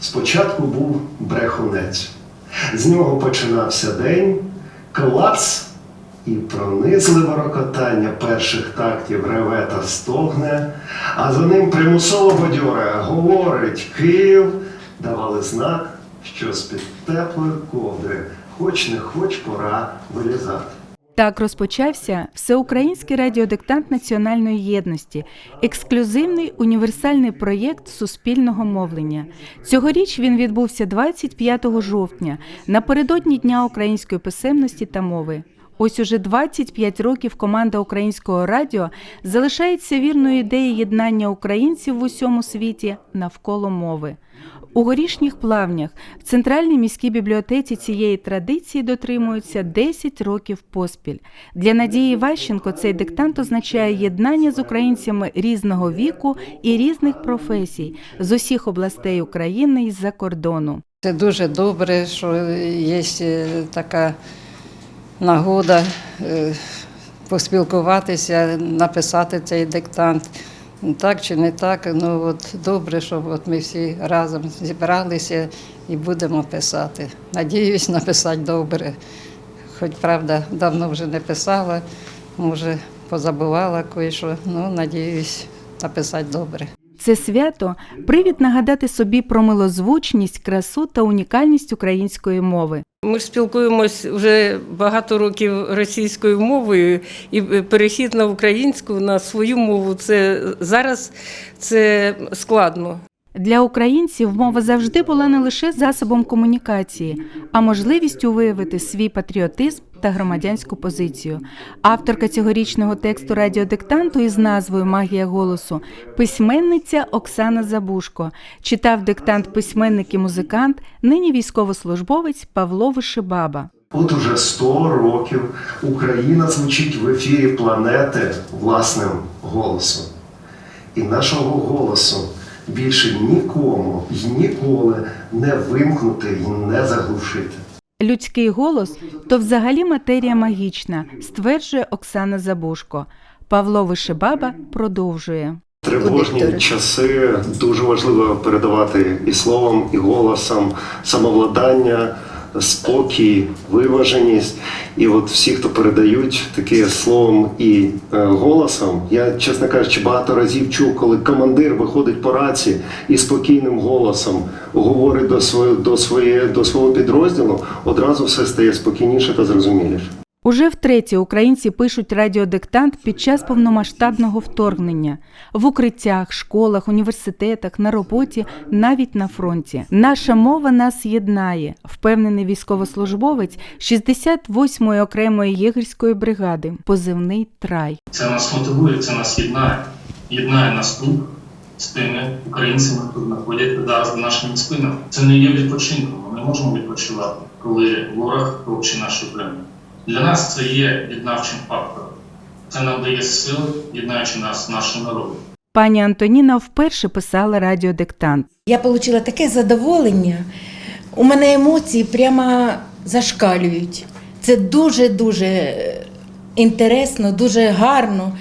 Спочатку був брехунець. З нього починався день, клац і пронизливе рокотання перших тактів реве та стогне, а за ним примусово бадьоре говорить Київ, давали знак, що з-під теплої ковдри, хоч не хоч пора вилізати. Так розпочався всеукраїнський радіодиктант національної єдності, ексклюзивний універсальний проєкт суспільного мовлення. Цьогоріч він відбувся 25 жовтня, напередодні Дня української писемності та мови. Ось уже 25 років команда українського радіо залишається вірною ідеї єднання українців в усьому світі навколо мови. У горішніх плавнях в центральній міській бібліотеці цієї традиції дотримуються 10 років поспіль. Для Надії Ващенко цей диктант означає єднання з українцями різного віку і різних професій з усіх областей України і з-за кордону. Це дуже добре, що є така нагода е, поспілкуватися, написати цей диктант. Так чи не так, ну от добре, що от ми всі разом зібралися і будемо писати. Надіюсь, написати добре. Хоч правда, давно вже не писала, може, позабувала кое-що, ну надіюсь написати добре. Це свято привід нагадати собі про милозвучність, красу та унікальність української мови. Ми спілкуємось вже багато років російською мовою, і перехід на українську на свою мову це зараз це складно. Для українців мова завжди була не лише засобом комунікації, а можливістю виявити свій патріотизм та громадянську позицію. Авторка цьогорічного тексту радіодиктанту із назвою Магія голосу письменниця Оксана Забушко. Читав диктант письменник і музикант, нині військовослужбовець Павло Вишибаба. От уже 100 років Україна звучить в ефірі планети власним голосом. І нашого голосу більше нікому й ніколи не вимкнути і не заглушити. Людський голос то взагалі матерія магічна, стверджує Оксана Забушко. Павло Вишибаба продовжує. Тривожні часи дуже важливо передавати і словом, і голосом самовладання, спокій, виваженість. І от всі, хто передають таке словом і е, голосом, я, чесно кажучи, багато разів чув, коли командир виходить по раці і спокійним голосом говорить до своє, до, своє, до свого підрозділу, одразу все стає спокійніше та зрозуміліше. Уже втретє українці пишуть радіодиктант під час повномасштабного вторгнення в укриттях, школах, університетах, на роботі, навіть на фронті. Наша мова нас єднає, впевнений військовослужбовець 68-ї окремої єгерської бригади, позивний трай. Це нас мотивує, це нас єднає. Єднає нас тут з тими українцями, хто знаходять зараз за нашими спинами. Це не є відпочинком. Ми не можемо відпочивати, коли ворог топче наші плем'я. Для нас це є єднавчим фактором. Це нам дає сили, єднаючи нас з нашим народом. Пані Антоніна вперше писала радіодиктант. Я отримала таке задоволення. У мене емоції прямо зашкалюють. Це дуже-дуже інтересно, дуже гарно.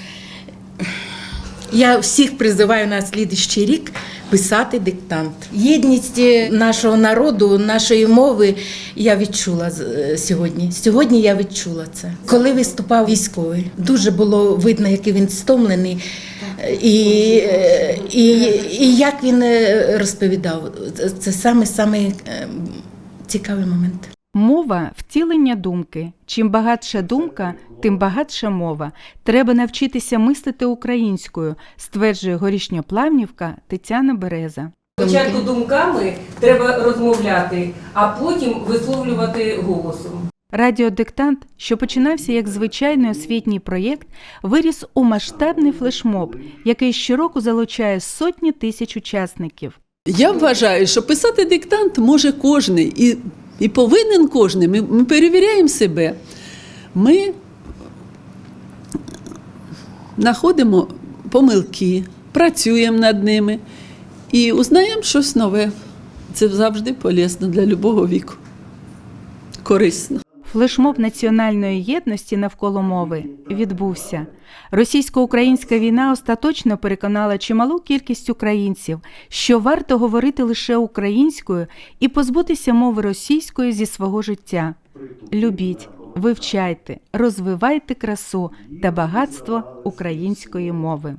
Я всіх призиваю на слідчий рік писати диктант. Єдність нашого народу, нашої мови я відчула з- е, сьогодні. Сьогодні я відчула це. Коли виступав військовий, дуже було видно, який він стомлений. І, е, і, і як він е, розповідав, Це- саме саме е, цікавий момент. Мова втілення думки. Чим багатша думка, тим багатша мова. Треба навчитися мислити українською, стверджує горішньоплавнівка Тетяна Береза. Спочатку думками треба розмовляти, а потім висловлювати голосом. Радіодиктант, що починався як звичайний освітній проєкт, виріс у масштабний флешмоб, який щороку залучає сотні тисяч учасників. Я вважаю, що писати диктант може кожен і, і повинен кожен. Ми, ми перевіряємо себе. Ми знаходимо помилки, працюємо над ними і узнаємо щось нове. Це завжди полезно для любого віку. Корисно. Флешмоб національної єдності навколо мови відбувся. Російсько-українська війна остаточно переконала чималу кількість українців, що варто говорити лише українською і позбутися мови російської зі свого життя. Любіть, вивчайте, розвивайте красу та багатство української мови.